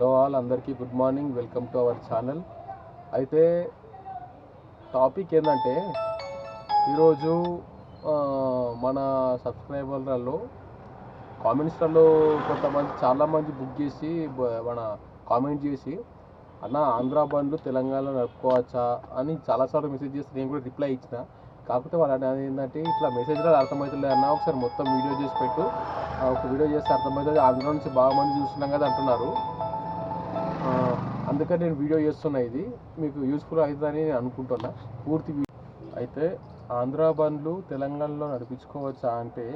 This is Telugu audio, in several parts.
హలో ఆల్ అందరికీ good morning welcome to our channel. అయితే టాపిక్ ఏంటంటే ఈరోజు మన సబ్స్క్రైబర్లలో కామెంట్స్లలో కొంతమంది చాలామంది బుక్ చేసి మన కామెంట్ చేసి అన్న ఆంధ్ర బండ్లు తెలంగాణలో నడుపుకోవచ్చా? అని చాలాసార్లు మెసేజ్ చేసి నేను కూడా రిప్లై ఇచ్చిన. కాకపోతే వాళ్ళు అనేది ఏంటంటే ఇట్లా మెసేజ్లో అర్థమవుతుంది అన్న ఒకసారి మొత్తం వీడియో చేసి పెట్టు. ఒక వీడియో చేస్తే అర్థమవుతుంది ఆంధ్ర నుంచి బాగా మంది చూస్తున్నాం కదా అంటున్నారు. అందుకని నేను వీడియో చేస్తున్నా ఇది. మీకు యూస్ఫుల్ అవుతుందని నేను అనుకుంటున్నా. పూర్తి అయితే ఆంధ్ర బండ్లు తెలంగాణలో నడిపించుకోవచ్చా అంటే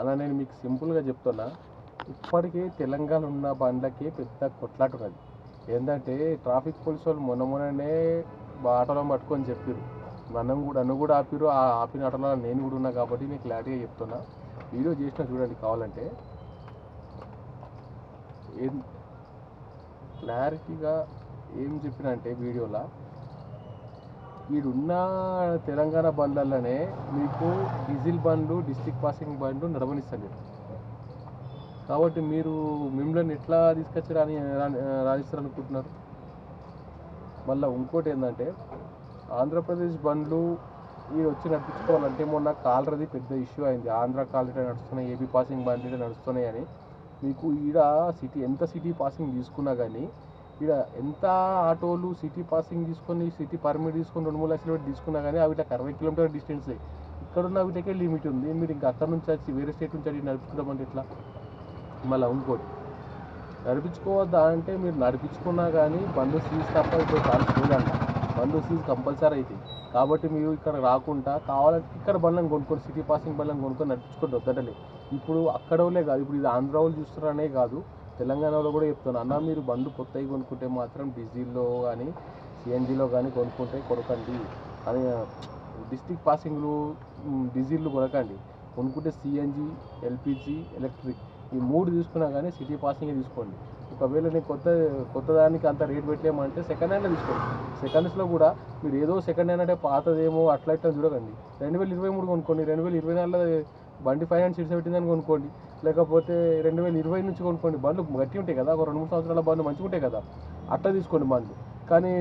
అలా నేను మీకు సింపుల్గా చెప్తున్నా. ఇప్పటికే తెలంగాణ ఉన్న బండ్లకి పెద్ద కొట్లాట ఉన్నది. ఏంటంటే ట్రాఫిక్ పోలీసు వాళ్ళు మొన్న మొన్ననే ఆటోలో పట్టుకొని చెప్పారు మనం కూడా నన్ను కూడా ఆపిరు ఆ ఆపిన ఆటోలో నేను కూడా ఉన్నా కాబట్టి నేను క్లారిటీగా చెప్తున్నా. వీడియో చేసిన చూడండి కావాలంటే. ఏం క్లారిటీగా ఏం చెప్పిన అంటే వీడియోలో? ఈడున్న తెలంగాణ బండ్లలోనే మీకు డీజిల్ బండ్లు డిస్టిక్ పాసింగ్ బండ్లు నడవనిస్తలేరు కాబట్టి మీరు మిమ్మల్ని ఎట్లా తీసుకొచ్చి రాని రాని- రాణిస్తారు అనుకుంటున్నారు మళ్ళీ ఇంకోటి ఏంటంటే ఆంధ్రప్రదేశ్ బండ్లు ఈ వచ్చి నడిపించుకోవాలంటే మొన్న కాలరది పెద్ద ఇష్యూ అయింది. ఆంధ్ర కాలరీ నడుస్తున్నాయి ఏపీ పాసింగ్ బండ్లు నడుస్తున్నాయి అని. మీకు ఈడ సిటీ ఎంత సిటీ పాసింగ్ తీసుకున్నా కానీ ఈడ ఎంత ఆటోలు సిటీ పాసింగ్ తీసుకొని సిటీ పర్మిట్ తీసుకొని రెండు మూడు లక్షలు పెట్టి తీసుకున్నా కానీ అవి ఇట్లా అరవై కిలోమీటర్ డిస్టెన్స్. ఇక్కడ ఉన్న వీటికే లిమిట్ ఉంది. మీరు ఇంకా అక్కడ నుంచి వచ్చి వేరే స్టేట్ నుంచి వచ్చి నడుపుకుంటామంటే ఎట్లా? మళ్ళీ ఇంకోటి నడిపించుకోవద్దా అంటే మీరు నడిపించుకున్నా కానీ బంధు సీజ్ తప్ప ఇప్పుడు ఛాన్స్ లేదంట సీజ్ కంపల్సరీ అవుతాయి కాబట్టి మీరు ఇక్కడ రాకుండా కావాలంటే ఇక్కడ బండ్లను కొనుక్కొని సిటీ పాసింగ్ బండ్లను కొనుక్కొని నడిపించుకోండి వద్దటలే ఇప్పుడు అక్కడ వాళ్ళే కాదు ఇప్పుడు ఇది ఆంధ్ర వాళ్ళు చూస్తున్నారనే కాదు తెలంగాణలో కూడా చెప్తాను అన్న మీరు బండ్లు కొత్తవి కొనుక్కుంటే మాత్రం డీజిల్లో కానీ సిఎన్జిలో కానీ కొనుక్కుంటే కొనకండి. అని డిస్టిక్ పాసింగ్లు డీజిల్లు కొనకండి. కొనుక్కుంటే సిఎన్జి ఎల్పిజి ఎలక్ట్రిక్ ఈ మూడు తీసుకున్నా కానీ సిటీ పాసింగే తీసుకోండి. ఒకవేళ నేను కొత్త కొత్త దానికి అంత రేట్ పెట్టలేమంటే సెకండ్ హ్యాండ్ తీసుకోండి. సెకండ్స్లో కూడా మీరు ఏదో సెకండ్ హ్యాండ్ అంటే పాతదేమో అట్లా ఇట్లా చూడకండి. రెండు వేల ఇరవై మూడు కొనుక్కోండి. రెండు వేల ఇరవై నాలుగులో బండి ఫైనాన్స్ ఇడిసి పెట్టిందని కొనుక్కోండి. లేకపోతే రెండు వేల ఇరవై నుంచి కొనుక్కోండి. బండ్లు గట్టి ఉంటాయి కదా ఒక రెండు మూడు సంవత్సరాల బండ్లు మంచిగా ఉంటాయి కదా. అట్లా తీసుకోండి బండ్లు. కానీ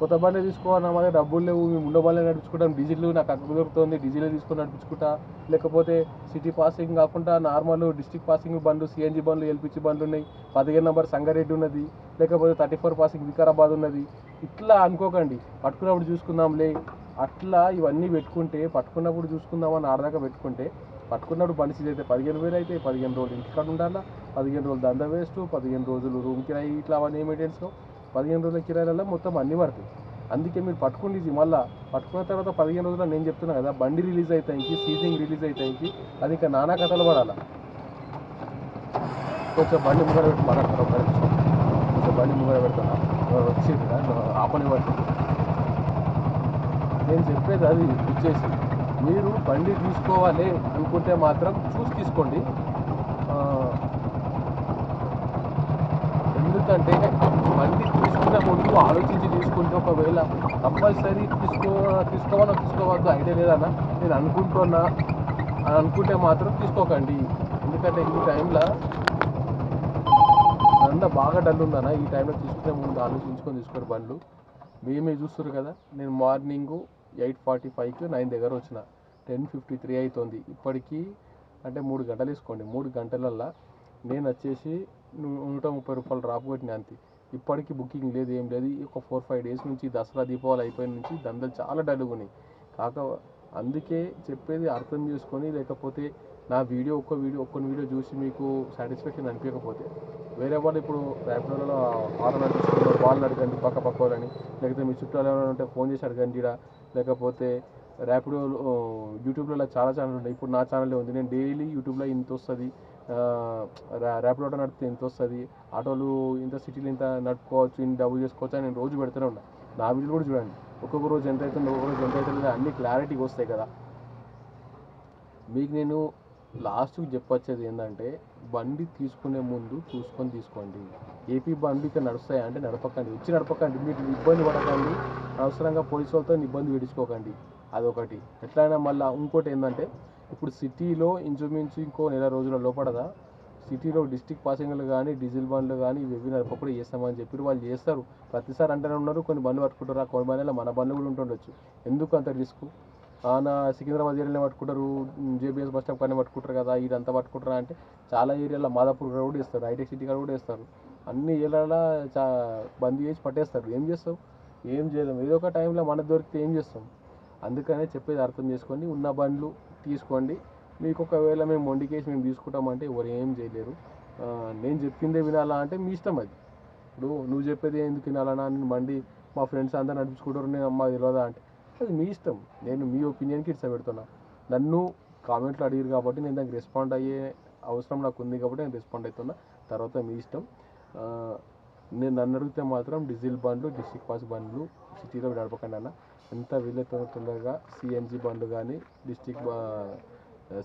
కొత్త బండ్లు తీసుకోవాలన్నా మన డబ్బులు లేవు మేము ఉండే బండ్లే డీజిల్ నాకు అక్కడ దొరుకుతుంది డీజిల్ తీసుకొని నడిపించుకుంటా. లేకపోతే సిటీ పాసింగ్ కాకుండా నార్మల్ డిస్టిక్ పాసింగ్ బండ్లు సిఎన్జి బండ్లు ఎల్పిజి బండ్లు ఉన్నాయి. పదిహేను నెంబర్ సంగారెడ్డి ఉన్నది. లేకపోతే థర్టీ ఫోర్ పాసింగ్ వికారాబాద్ ఉన్నది. ఇట్లా అనుకోకండి. పట్టుకున్నప్పుడు చూసుకుందాంలే. అట్లా ఇవన్నీ పెట్టుకుంటే పట్టుకున్నప్పుడు చూసుకుందామని ఆడదాకా పెట్టుకుంటే పట్టుకున్నప్పుడు బండి సీజ్ అయితే పదిహేను వేలు అయితే పదిహేను రోజులు ఇంటికాడ ఉండాలా పదిహేను రోజులు దంద వేస్ట్ పదిహేను రోజులు రూమ్ కిరాయి ఇట్లా అవన్నీ మెయింటెన్స్ పదిహేను రోజుల కిరాయిలలో మొత్తం అన్నీ పడతాయి. అందుకే మీరు పట్టుకుని ఇది. మళ్ళా పట్టుకున్న తర్వాత పదిహేను రోజుల్లో నేను చెప్తున్నా కదా బండి రిలీజ్ అవుతాయి సీజింగ్ రిలీజ్ అవుతాయికి అది ఇంకా నానా కథలు పడాలా? కొంచెం బండి ముంగడ పెట్టి మాట్లాడతారు ఒక కొంచెం బండి ముంగడ పెడతాను వచ్చేది ఆపని పడుతుంది నేను చెప్పేది అది వచ్చేసి మీరు బండి తీసుకోవాలి అనుకుంటే మాత్రం చూసి తీసుకోండి. ఎందుకంటే బండి తీసుకునే ముందు ఆలోచించి తీసుకుంటే ఒకవేళ కంపల్సరీ తీసుకో తీసుకోవాలో తీసుకోవద్దు ఐడియా లేదన్నా నేను అనుకుంటున్నా అని అనుకుంటే మాత్రం తీసుకోకండి. ఎందుకంటే ఈ టైంలో అంత బాగా డల్ ఉందన్న ఈ టైంలో తీసుకునే ముందు ఆలోచించుకొని తీసుకోరు బండ్లు. మేమే చూస్తారు కదా నేను మార్నింగు ఎయిట్ ఫార్టీ ఫైవ్కి నైన్ దగ్గర వచ్చిన. టెన్ ఫిఫ్టీ త్రీ అవుతుంది ఇప్పటికీ అంటే మూడు గంటలు వేసుకోండి. మూడు గంటలల్లా నేను వచ్చేసి నూట ముప్పై రూపాయలు డ్రాప్ కొట్టిన అంతే. ఇప్పటికీ బుకింగ్ లేదు ఏం లేదు. ఒక ఫోర్ ఫైవ్ డేస్ నుంచి దసరా దీపావళి అయిపోయిన నుంచి దందలు చాలా డల్గా ఉన్నాయి కాక అందుకే చెప్పేది అర్థం చేసుకొని లేకపోతే నా వీడియో ఒక్క వీడియో ఒక్క వీడియో చూసి మీకు సాటిస్ఫాక్షన్ అనిపించకపోతే వేరే వాళ్ళు ఇప్పుడు ర్యాపిడోలో ఆర్డర్ నడిపిస్తున్నారు వాళ్ళని అడగండి పక్క పక్క వాళ్ళని. లేకపోతే మీ చుట్టాలు ఎవరైనా ఉంటే ఫోన్ చేసి అడగండి ఇలా లేకపోతే ర్యాపిడో యూట్యూబ్లో ఇలా చాలా ఛానల్ ఉన్నాయి. ఇప్పుడు నా ఛానల్ ఉంది. నేను డైలీ యూట్యూబ్లో ఇంత వస్తుంది. ర్యాపిడో ఆటో నడిపితే ఇంత వస్తుంది. ఆటోలు ఇంత సిటీలు ఇంత నడుపుకోవచ్చు ఇంత డబ్బులు చేసుకోవచ్చు అని నేను రోజు పెడుతూనే ఉన్నా. నా వీడియోలు కూడా చూడండి. ఒక్కొక్క రోజు ఎంత అవుతుందో ఒక్కొక్క రోజు ఎంత అవుతుందో అన్ని క్లారిటీగా వస్తాయి కదా. మీకు నేను లాస్ట్కి చెప్పొచ్చేది ఏంటంటే బండి తీసుకునే ముందు చూసుకొని తీసుకోండి. ఏపీ బండి ఇక్కడ నడుస్తాయా అంటే నడపకండి. వచ్చి నడపకండి. మీరు ఇబ్బంది పడకండి. అవసరంగా పోలీసు వాళ్ళతో ఇబ్బంది విడుచుకోకండి అదొకటి. ఎట్లయినా మళ్ళీ ఇంకోటి ఏంటంటే ఇప్పుడు సిటీలో ఇంచుమించు ఇంకో నెల రోజుల లోపడదా సిటీలో డిస్టిక్ పాసింగ్లు కానీ డీజిల్ బండ్లు కానీ ఇవి నడపకుండా చేస్తామని చెప్పి వాళ్ళు చేస్తారు. ప్రతిసారి అంటేనే ఉన్నారు. కొన్ని బండ్లు పట్టుకుంటారు? ఆ కొన్ని బండ్లలో మన బండ్లు కూడా ఉంటుండొచ్చు. ఎందుకు అంత రిస్క్? నా సికింద్రాబాద్ ఏరియాలో పట్టుకుంటారు జేబీఎస్ బస్ స్టాప్ కానీ పట్టుకుంటారు కదా ఇదంతా పట్టుకుంటారా అంటే చాలా ఏరియాలో మాదాపూర్ కూడా వేస్తారు హైటెక్ సిటీ కూడా వేస్తారు. అన్ని ఏరియాలో చా బంద్ చేసి పట్టేస్తారు. ఏం చేస్తావు? ఏం చేయలేము ఏదో ఒక టైంలో మనకు దొరికితే ఏం చేస్తాం? అందుకనే చెప్పేది అర్థం చేసుకోండి ఉన్న బండ్లు తీసుకోండి. మీకు ఒకవేళ మేము వండికేసి మేము తీసుకుంటామంటే ఎవరు ఏం చేయలేరు. నేను చెప్పిందే వినాలా అంటే మీ ఇష్టం అది. ఇప్పుడు నువ్వు చెప్పేది ఎందుకు వినాలన్నా? నేను మండి మా ఫ్రెండ్స్ అంతా నడిపించుకుంటారు నేను అమ్మ తెలియదా అంటే. అది మీ ఇష్టం. నేను మీ ఒపీనియన్కి ఇట్స్ పెడుతున్నా. నన్ను కామెంట్లు అడిగారు కాబట్టి నేను దానికి రెస్పాండ్ అయ్యే అవసరం నాకు ఉంది కాబట్టి నేను రెస్పాండ్ అవుతున్నా తర్వాత మీ ఇష్టం. నేను నన్ను అడిగితే మాత్రం డీజిల్ బండ్లు డిస్టిక్ పాస్ బండ్లు సిటీలో నడపకండి అన్న. ఎంత వీలైతే తొందరగా సిఎన్జి బండ్లు కానీ డిస్టిక్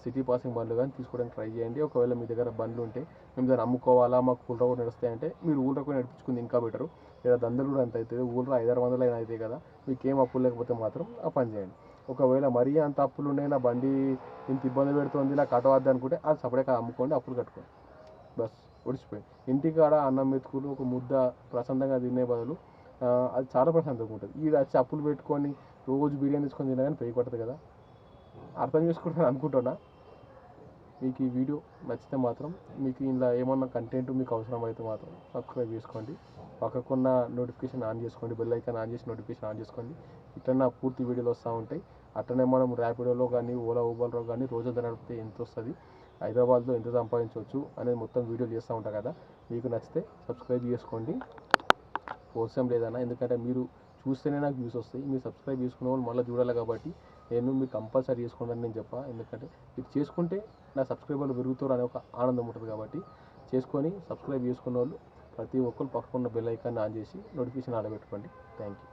సిటీ పాసింగ్ బండ్లు కానీ తీసుకోవడానికి ట్రై చేయండి. ఒకవేళ మీ దగ్గర బండ్లు ఉంటే మేము దాన్ని అమ్ముకోవాలా మాకు ఊళ్ళో కూడా నడుస్తాయంటే మీరు ఊళ్ళో కూడా నడిపించుకుంది ఇంకా బెటరు లేదా దందలు కూడా అంత అవుతుంది. ఊళ్ళో ఐదారు వందలు అయినా అవుతాయి కదా మీకు ఏం అప్పులు లేకపోతే మాత్రం ఆ పని చేయండి. ఒకవేళ మరీ అంత అప్పులు ఉన్నాయి నా బండి ఇంత ఇబ్బంది పెడుతుంది నాకు కట్టవద్దు అనుకుంటే అది సపరేట్గా అమ్ముకోండి అప్పులు కట్టుకోండి. బస్ ఒడిచిపోయింది ఇంటికాడ అన్నం మెతుకులు ఒక ముద్ద ప్రశాంతంగా తినే బదులు అది చాలా ప్రశాంతంగా ఉంటుంది. ఇది వచ్చి అప్పులు పెట్టుకొని రోజు బిర్యానీ తీసుకొని తినా కానీ పెయి కొట్టదు కదా. అర్థం చేసుకుంటాను అనుకుంటున్నా. మీకు ఈ వీడియో నచ్చితే మాత్రం మీకు ఇలా ఏమన్నా కంటెంట్ మీకు అవసరం అయితే మాత్రం సబ్స్క్రైబ్ చేసుకోండి. పక్కకున్న నోటిఫికేషన్ ఆన్ చేసుకోండి. బెల్ ఐకాన్ ఆన్ చేసి నోటిఫికేషన్ ఆన్ చేసుకోండి. ఇట్లా పూర్తి వీడియోలు వస్తూ ఉంటాయి. అట్లనే మనం ర్యాపిడోలో కానీ ఓలా ఊబర్లో కానీ రోజంతా నడిపితే ఎంత వస్తుంది హైదరాబాద్లో ఎంత సంపాదించవచ్చు అనేది మొత్తం వీడియోలు చేస్తూ ఉంటాం కదా. మీకు నచ్చితే సబ్స్క్రైబ్ చేసుకోండి. అవసరం లేదన్నా. ఎందుకంటే మీరు చూస్తేనే నాకు వ్యూస్ వస్తాయి. మీరు సబ్స్క్రైబ్ చేసుకున్న వాళ్ళు మళ్ళీ చూడాలి కాబట్టి నేను మీరు కంపల్సరీ చేసుకోండి నేను చెప్పా. ఎందుకంటే మీరు చేసుకుంటే నా సబ్స్క్రైబర్లు పెరుగుతారు అనే ఒక ఆనందం ఉంటుంది కాబట్టి చేసుకొని సబ్స్క్రైబ్ చేసుకున్న వాళ్ళు ప్రతి ఒక్కరు పక్కకున్న బెల్ ఐకాన్ ఆన్ చేసి నోటిఫికేషన్ ఆడబెట్టుకోండి. Thank you